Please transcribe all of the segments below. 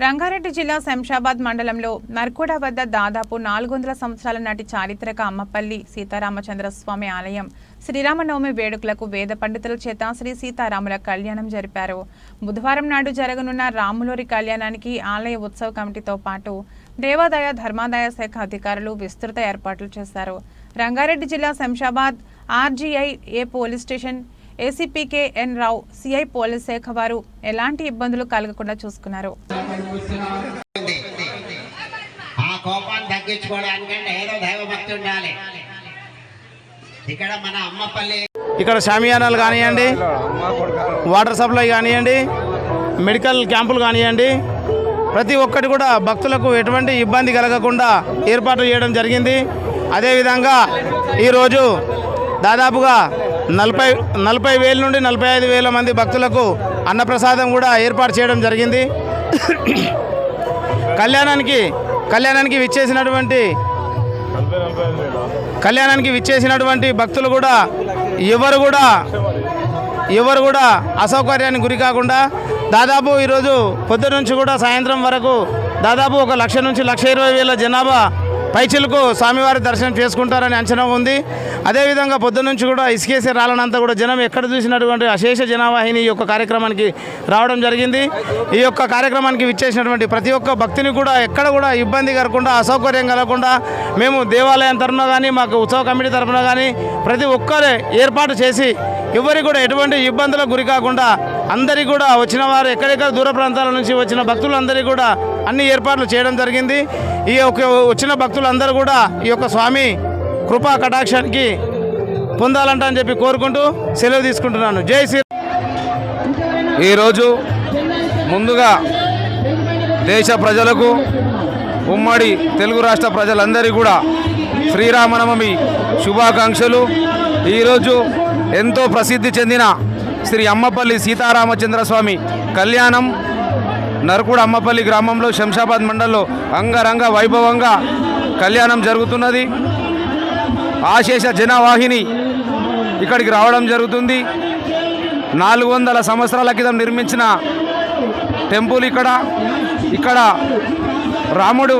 రంగారెడ్డి జిల్లా శంషాబాద్ మండలంలో నర్కోడ వద్ద దాదాపు నాలుగు వందల సంవత్సరాల నాటి చారిత్రక అమ్మపల్లి సీతారామచంద్ర స్వామి ఆలయం శ్రీరామనవమి వేడుకలకు వేద పండితుల చేత శ్రీ సీతారాముల కళ్యాణం జరిపారు. బుధవారం నాడు జరగనున్న రాములూరి కళ్యాణానికి ఆలయ ఉత్సవ కమిటీతో పాటు దేవాదాయ ధర్మాదాయ శాఖ అధికారులు విస్తృత ఏర్పాట్లు చేశారు. రంగారెడ్డి జిల్లా Shamshabad RGI A police station ఏసీపీకే N Rao CI police శాఖ వారు ఎలాంటి ఇబ్బందులు కలగకుండా చూసుకున్నారు ఉంది. ఆ కోపాన్ని తగ్గించుకోవడానికంటే ఏదో దైవభక్తి ఉండాలి ఇక్కడ మన అమ్మపల్లి ఇక్కడ షామియానాలు కానివ్వండి వాటర్ సప్లై కానివ్వండి మెడికల్ క్యాంపులు కానివ్వండి ప్రతి ఒక్కటి కూడా భక్తులకు ఎటువంటి ఇబ్బంది కలగకుండా ఏర్పాటు చేయడం జరిగింది అదేవిధంగా ఈరోజు దాదాపుగా నలభై నలభై వేల నుండి నలభై ఐదు వేల మంది భక్తులకు అన్నప్రసాదం కూడా ఏర్పాటు చేయడం జరిగింది. కళ్యాణానికి కళ్యాణానికి విచ్చేసినటువంటి కళ్యాణానికి విచ్చేసినటువంటి భక్తులు కూడా ఎవరు కూడా ఎవరు కూడా అసౌకర్యానికి గురి కాకుండా దాదాపు ఈరోజు పొద్దు నుంచి కూడా సాయంత్రం వరకు దాదాపు ఒక లక్ష నుంచి లక్ష ఇరవై వేల జనాభా పైచిలకు స్వామివారి దర్శనం చేసుకుంటారని అంచనా ఉంది. అదేవిధంగా పొద్దున్న నుంచి కూడా ఇసుకేసి రాలనంతా కూడా జనం ఎక్కడ చూసినటువంటి అశేష జనావాహిని ఈ యొక్క కార్యక్రమానికి రావడం జరిగింది. ఈ యొక్క కార్యక్రమానికి విచ్చేసినటువంటి ప్రతి ఒక్క భక్తిని కూడా ఎక్కడ కూడా ఇబ్బంది కలగకుండా అసౌకర్యం కలగకుండా మేము దేవాలయం తరఫున కానీ మాకు ఉత్సవ కమిటీ తరఫున కానీ ప్రతి ఒక్కరే ఏర్పాటు చేసి ఎవరికి కూడా ఎటువంటి ఇబ్బందులకు గురి కాకుండా అందరికీ కూడా వచ్చిన వారు ఎక్కడెక్కడ దూర ప్రాంతాల నుంచి వచ్చిన భక్తులందరికీ కూడా అన్ని ఏర్పాట్లు చేయడం జరిగింది. ఈ యొక్క వచ్చిన భక్తులందరూ కూడా ఈ యొక్క స్వామి కృపా కటాక్షానికి పొందాలంట అని చెప్పి కోరుకుంటూ సెలవు తీసుకుంటున్నాను. జై శ్రీ ఈరోజు ముందుగా దేశ ప్రజలకు ఉమ్మడి తెలుగు రాష్ట్ర ప్రజలందరికీ కూడా శ్రీరామనవమి శుభాకాంక్షలు. ఈరోజు ఎంతో ప్రసిద్ధి చెందిన శ్రీ అమ్మపల్లి సీతారామచంద్ర స్వామి కళ్యాణం నరకుడు అమ్మపల్లి గ్రామంలో శంషాబాద్ మండలంలో అంగరంగ వైభవంగా కళ్యాణం జరుగుతున్నది. ఆశేష జనవాహిని ఇక్కడికి రావడం జరుగుతుంది. నాలుగు వందల సంవత్సరాల క్రితం నిర్మించిన టెంపుల్ ఇక్కడ. ఇక్కడ రాముడు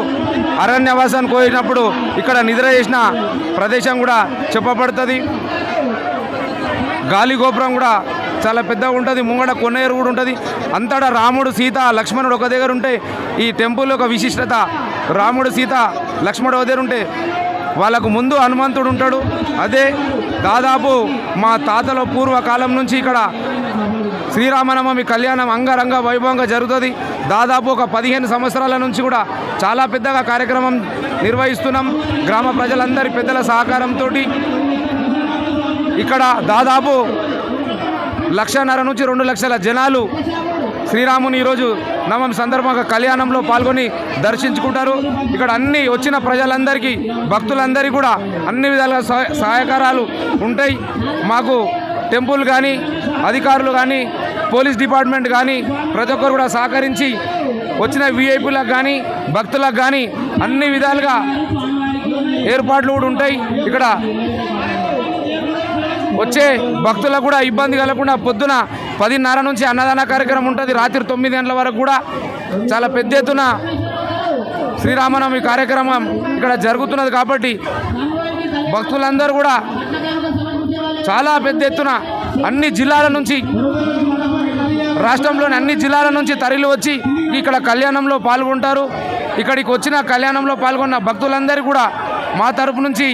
అరణ్యవాసానికి పోయినప్పుడు ఇక్కడ నిద్ర చేసిన ప్రదేశం కూడా చెప్పబడుతుంది. గాలి గోపురం కూడా చాలా పెద్దగా ఉంటుంది ముంగడ కొన్నేరు కూడా ఉంటుంది. అంతటా రాముడు సీత లక్ష్మణుడు ఒక దగ్గర ఉంటే ఈ టెంపుల్ యొక్క విశిష్టత రాముడు సీత లక్ష్మణుడు ఒక దగ్గర ఉంటే వాళ్ళకు ముందు హనుమంతుడు ఉంటాడు. అదే దాదాపు మా తాతల పూర్వకాలం నుంచి ఇక్కడ శ్రీరామనవమి కళ్యాణం అంగరంగ వైభవంగా జరుగుతుంది. దాదాపు ఒక పదిహేను సంవత్సరాల నుంచి కూడా చాలా పెద్దగా కార్యక్రమం నిర్వహిస్తున్నాం. గ్రామ ప్రజలందరి పెద్దల సహకారంతో ఇక్కడ దాదాపు లక్షన్నర నుంచి రెండు లక్షల జనాలు శ్రీరాముని ఈరోజు నవం సందర్భంగా కళ్యాణంలో పాల్గొని దర్శించుకుంటారు. ఇక్కడ అన్ని వచ్చిన ప్రజలందరికీ భక్తులందరికీ కూడా అన్ని విధాలుగా సహాయ సహాయకారాలు ఉంటాయి. మాకు టెంపుల్ కానీ అధికారులు కానీ పోలీస్ డిపార్ట్మెంట్ కానీ ప్రతి ఒక్కరు కూడా సహకరించి వచ్చిన విఐపీలకు కానీ భక్తులకు కానీ అన్ని విధాలుగా ఏర్పాట్లు కూడా ఉంటాయి. ఇక్కడ వచ్చే భక్తులకు కూడా ఇబ్బంది కలగకుండా పొద్దున పదిన్నర నుంచి అన్నదాన కార్యక్రమం ఉంటుంది. రాత్రి తొమ్మిది గంటల వరకు కూడా చాలా పెద్ద ఎత్తున శ్రీరామనవమి కార్యక్రమం ఇక్కడ జరుగుతున్నది కాబట్టి భక్తులందరూ కూడా చాలా పెద్ద ఎత్తున అన్ని జిల్లాల నుంచి రాష్ట్రంలోని అన్ని జిల్లాల నుంచి తరలి వచ్చి ఇక్కడ కళ్యాణంలో పాల్గొంటారు. ఇక్కడికి వచ్చిన కళ్యాణంలో పాల్గొన్న భక్తులందరూ కూడా మా తరపు నుంచి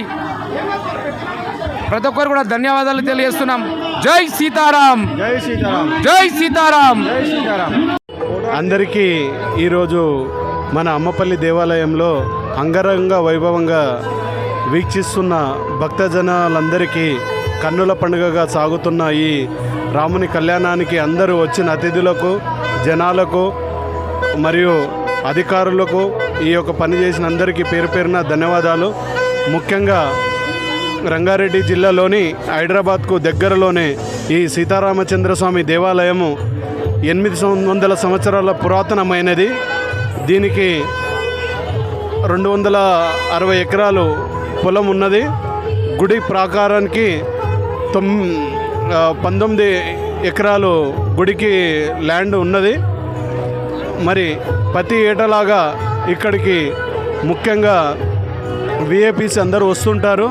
ప్రతి ఒక్కరు కూడా ధన్యవాదాలు తెలియజేస్తున్నాం. జై సీతారాం. జై సీతారాం. జై సీతారాం. అందరికీ ఈరోజు మన అమ్మపల్లి దేవాలయంలో అంగరంగ వైభవంగా వీక్షిస్తున్న భక్తజనాలందరికీ కన్నుల పండుగగా సాగుతున్న ఈ రాముని కళ్యాణానికి అందరూ వచ్చిన అతిథులకు జనాలకు మరియు అధికారులకు ఈ యొక్క పని చేసిన అందరికీ పేరు పేరున ధన్యవాదాలు. ముఖ్యంగా రంగారెడ్డి జిల్లాలోని హైదరాబాద్కు దగ్గరలోనే ఈ సీతారామచంద్ర స్వామి దేవాలయము ఎనిమిది వందల సంవత్సరాల పురాతనమైనది. దీనికి రెండు వందల అరవై ఎకరాలు పొలం ఉన్నది. గుడి ప్రాకారానికి తొమ్ పంతొమ్మిది ఎకరాలు గుడికి ల్యాండ్ ఉన్నది. మరి ప్రతి ఏటలాగా ఇక్కడికి ముఖ్యంగా విఏపీస్ అందరూ వస్తుంటారు.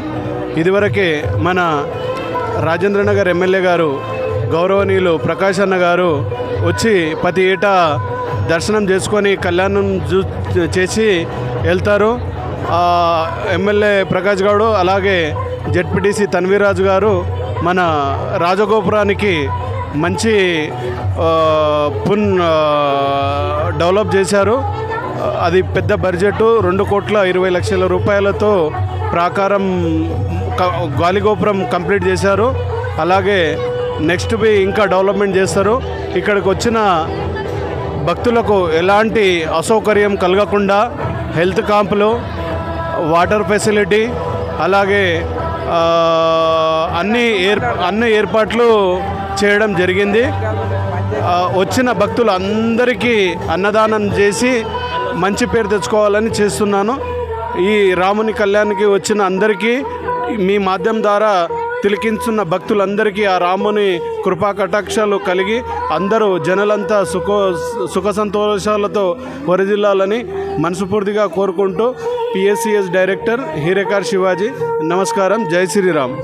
ఇదివరకే మన రాజేంద్రనగర్ ఎమ్మెల్యే గారు గౌరవనీయులు ప్రకాష్ అన్న గారు వచ్చి ప్రతి ఏటా దర్శనం చేసుకొని కళ్యాణం చూ చేసి వెళ్తారు. ఎమ్మెల్యే ప్రకాష్ గౌడ్ అలాగే జెడ్పీటీసీ తన్వీరాజు గారు మన రాజగోపురానికి మంచి పున్ డెవలప్ చేశారు. అది పెద్ద బడ్జెట్ రెండు కోట్ల ఇరవై లక్షల రూపాయలతో ప్రాకారం గాలిగోపురం కంప్లీట్ చేశారు. అలాగే నెక్స్ట్ బి ఇంకా డెవలప్మెంట్ చేస్తారు. ఇక్కడికి వచ్చిన భక్తులకు ఎలాంటి అసౌకర్యం కలగకుండా హెల్త్ క్యాంపులు వాటర్ ఫెసిలిటీ అలాగే అన్ని ఏర్ అన్ని ఏర్పాట్లు చేయడం జరిగింది. వచ్చిన భక్తులు అందరికీ అన్నదానం చేసి మంచి పేరు తెచ్చుకోవాలని చేస్తున్నాను. ఈ రాముని కళ్యాణ్కి వచ్చిన అందరికీ మీ మాధ్యం ద్వారా తిలకించున్న భక్తులందరికీ ఆ రాముని కృపా కటాక్షాలు కలిగి అందరూ జనులంతా సుఖ సుఖ సంతోషాలతో వరజిల్లాలని మనస్ఫూర్తిగా కోరుకుంటూ పిఎస్సిఎస్ డైరెక్టర్ హీరేకార్ శివాజీ నమస్కారం జై శ్రీరామ్.